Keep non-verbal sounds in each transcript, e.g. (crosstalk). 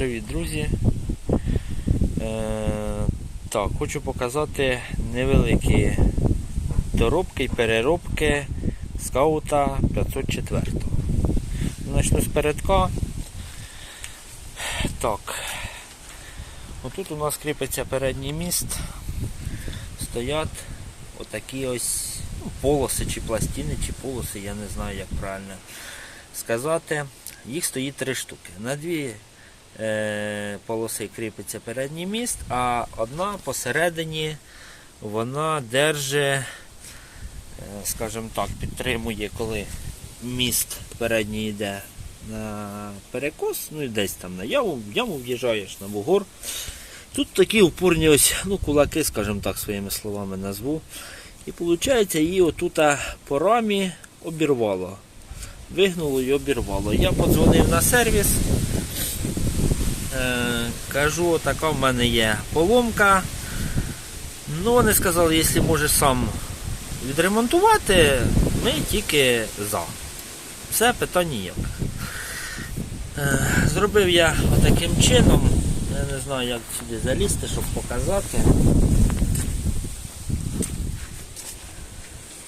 привіт, друзі! Е, так, хочу показати невеликі доробки і переробки скаута 504. Начну з передка. Так. Отут у нас кріпиться передній міст. Стоять отакі ось ну, полоси чи пластини, чи полоси, я не знаю, як правильно сказати. Їх стоїть три штуки. На дві полоси кріпиться передній міст, а одна посередині вона держить, е, скажімо так, підтримує, коли міст передній йде на перекос, ну і десь там на яму, яму в'їжджаєш на бугор. Тут такі упорні ось, ну, кулаки, скажімо так, своїми словами назву. І виходить, її отут по рамі обірвало вигнуло і обірвало. Я подзвонив на сервіс, е, кажу, така в мене є поломка. Ну, вони сказали, якщо можеш сам відремонтувати, ми тільки за. Все, питань ніяких. Е, зробив я таким чином. Я не знаю, як сюди залізти, щоб показати.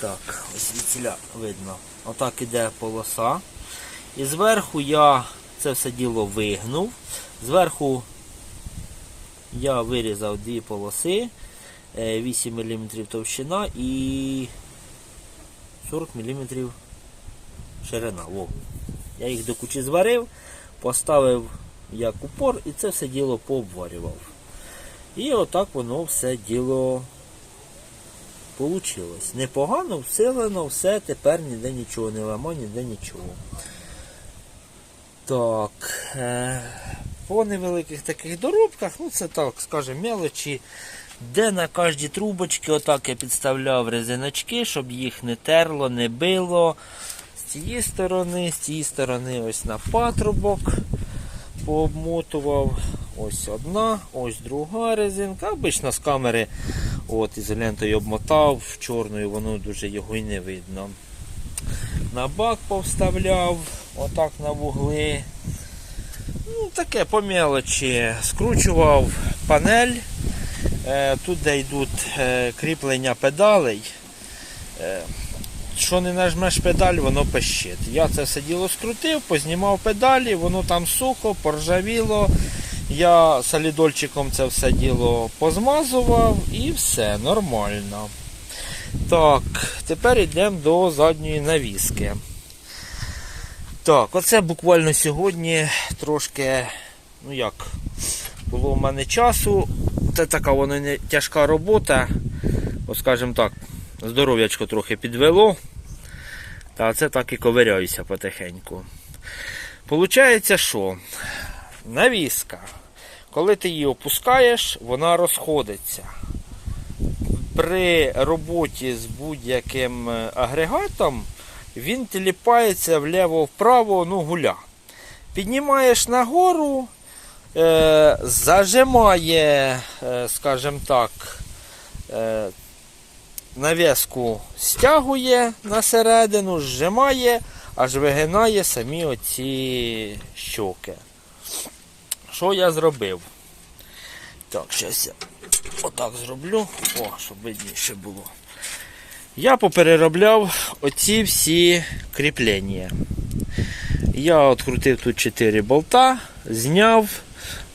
Так, ось звідсіля видно. Отак іде полоса. І зверху я це все діло вигнув. Зверху я вирізав дві полоси, е, 8 мм товщина і 40 мм ширина. Во. Я їх до кучі зварив, поставив як упор і це все діло пообварював. І отак воно все діло Получилось. Непогано, всилено, все, тепер ніде нічого не ламає, ніде нічого. Так. Е, по невеликих таких доробках, ну це так, скажімо, мелочі, де на кожній трубочці отак я підставляв резиночки, щоб їх не терло, не било. З цієї сторони, з цієї сторони ось на патрубок пообмотував. Ось одна, ось друга резинка. Обично з камери от, ізолентою обмотав, чорною воно дуже його і не видно. На бак повставляв, отак на вугли. Ну, Таке по мелочі. Скручував панель. Е, Тут де йдуть е, кріплення педалей. Е, Що не нажмеш педаль, воно пищить. Я це все діло скрутив, познімав педалі, воно там сухо, поржавіло. Я солідольчиком це все діло позмазував і все нормально. Так, тепер йдемо до задньої навіски. Так, оце буквально сьогодні трошки, ну як, було в мене часу. Це така вона не тяжка робота. Ось, скажімо так, здоров'ячко трохи підвело. Та це так і ковиряюся потихеньку. Получається, що навіска. Коли ти її опускаєш, вона розходиться. При роботі з будь-яким агрегатом він тіліпається вліво-вправо, ну гуля. Піднімаєш нагору, е, зажимає, е, скажімо так, е, нав'язку стягує на середину, зжимає, аж вигинає самі оці щоки. Що я зробив? Так, зараз я отак зроблю, о, щоб видніше було. Я попереробляв оці всі кріплення. Я відкрутив тут 4 болта, зняв,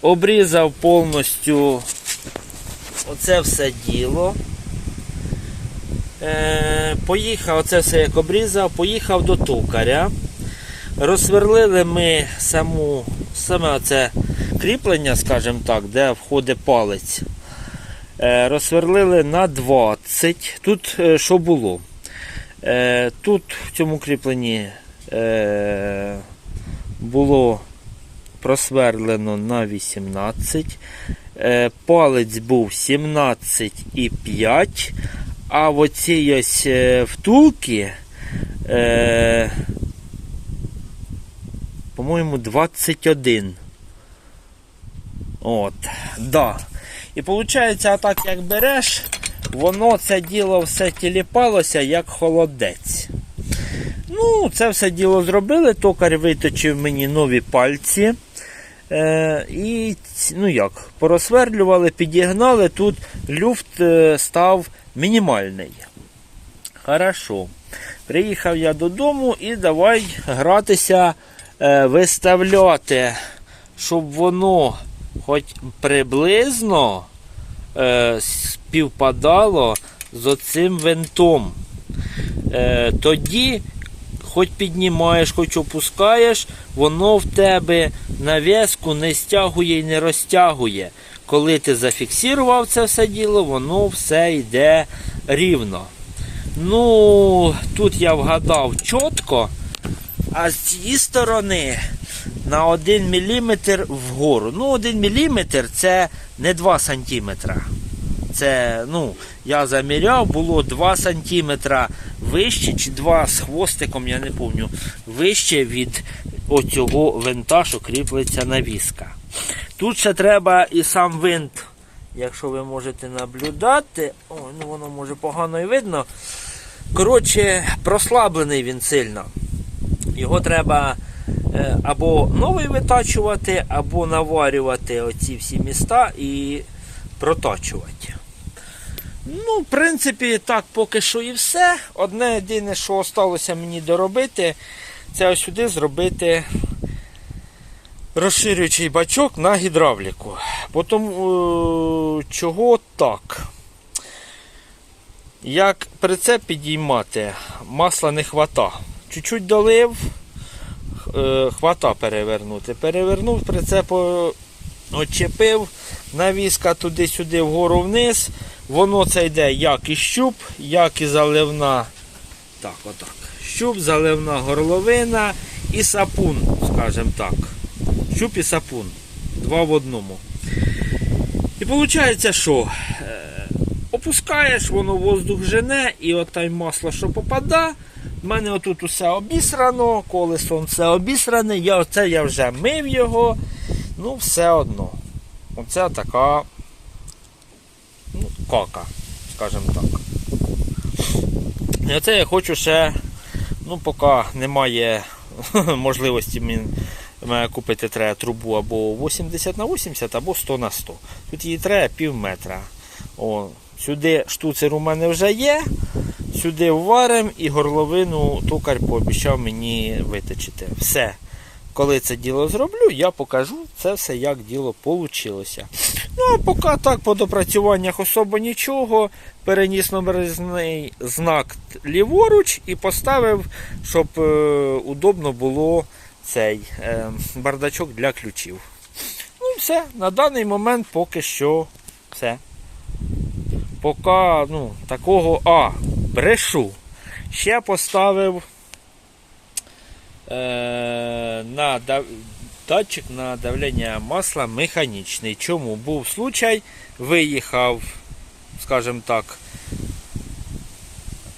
обрізав повністю оце все діло. Е, Поїхав, оце все як обрізав, поїхав до токаря. Розсверлили ми саму, саме оце кріплення, скажімо так, де входить палець. Е, розсверлили на 20. Тут е, що було? Е, Тут в цьому кріпленні було просверлено на 18. Е, Палець був 17,5. А в оцій ось втулки, по-моєму, 21. От, да. І виходить, так як береш, воно це діло все тіліпалося як холодець. Ну, це все діло зробили. Токар виточив мені нові пальці. Е, і ну як, порозсверлювали, підігнали, тут люфт е, став мінімальний. Хорошо. Приїхав я додому і давай гратися, е, виставляти, щоб воно хоч приблизно е, співпадало з оцим винтом. Е, тоді, хоч піднімаєш, хоч опускаєш, воно в тебе нав'язку не стягує і не розтягує. Коли ти зафіксував це все діло, воно все йде рівно. Ну, тут я вгадав чітко, а з цієї сторони на 1 мм вгору. Ну, 1 мм це не 2 см. Це, ну, я заміряв, було 2 см вище, чи 2 з хвостиком, я не пам'ятаю, вище від оцього винта, що кріплеться навіска. Тут ще треба і сам винт, якщо ви можете наблюдати. Ой, ну воно може погано і видно. Коротше, прослаблений він сильно. Його треба або новий витачувати, або наварювати оці всі міста і проточувати. Ну, в принципі, так поки що і все. Одне єдине, що осталося мені доробити, це ось сюди зробити розширюючий бачок на гідравліку. Потім, е, чого так? Як прицеп підіймати, масла не хвата. Чуть-чуть долив, е, хвата перевернути. Перевернув, прицеп очепив, навіска туди-сюди вгору вниз. Воно це йде як і щуп, як і заливна. Так, отак. Щуп, заливна горловина і сапун, скажімо так. Щуп і сапун. Два в одному. І виходить, що е, опускаєш, воно воздух жене, і от масло, що попада. В мене отут усе обісрано, колесо все обісране, я, оце я вже мив його. Ну, все одно. Оце така ну, кака, скажімо так. І оце я хочу ще, ну, поки немає (laughs) можливості мені купити треба трубу або 80 на 80, або 100 на 100. Тут її треба пів метра. О, сюди штуцер у мене вже є. Сюди вварим і горловину токар пообіцяв мені виточити. Все. Коли це діло зроблю, я покажу це все, як діло вийшло. Ну, а поки так по допрацюваннях особо нічого. Переніс номерний знак ліворуч і поставив, щоб е, удобно було цей е, бардачок для ключів. Ну, все, на даний момент поки що все. Поки ну, такого. А, брешу. Ще поставив е, на датчик на давлення масла механічний. Чому? Був случай, виїхав, скажімо так,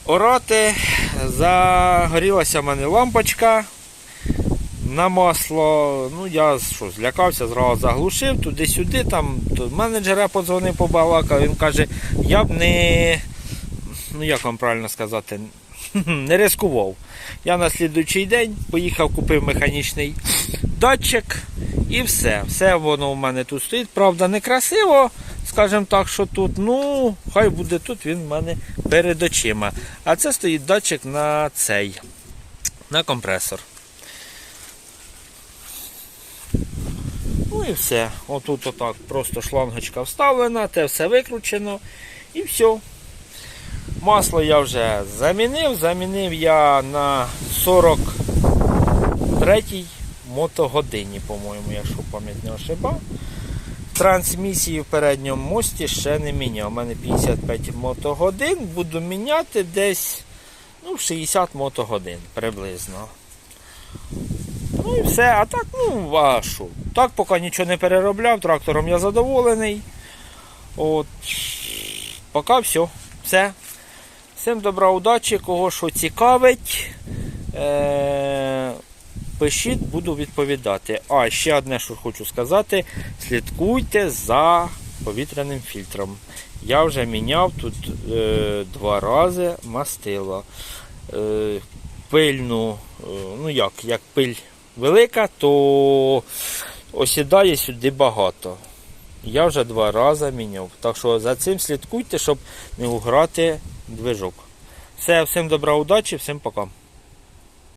орати, загорілася в мене лампочка на масло. Ну, я що, злякався, зразу заглушив туди-сюди. Там менеджера подзвонив побалакав, він каже, я б не, ну як вам правильно сказати, (laughs) не рискував. Я на слідуючий день поїхав, купив механічний датчик і все. Все воно у мене тут стоїть. Правда, не красиво, скажімо так, що тут. Ну, хай буде тут, він в мене перед очима. А це стоїть датчик на цей, на компресор. Ну і все. Отут отак просто шлангочка вставлена, те все викручено і все. Масло я вже замінив. Замінив я на 43-й мотогодині, по-моєму, якщо пам'ять не ошибав. Трансмісії в передньому мості ще не міняв. У мене 55 мотогодин. Буду міняти десь ну, 60 мотогодин приблизно. Ну і все. А так, ну, а? Так, поки нічого не переробляв, трактором я задоволений. От. Поки все. Все. Всім добра удачі, кого що цікавить. Е- пишіть, буду відповідати. А, ще одне, що хочу сказати, слідкуйте за повітряним фільтром. Я вже міняв тут е, два рази мастило. Е, пильну, е, ну як, як пиль велика, то осідає сюди багато. Я вже два рази міняв. Так що за цим слідкуйте, щоб не уграти движок. Все, всім добра удачі, всім пока.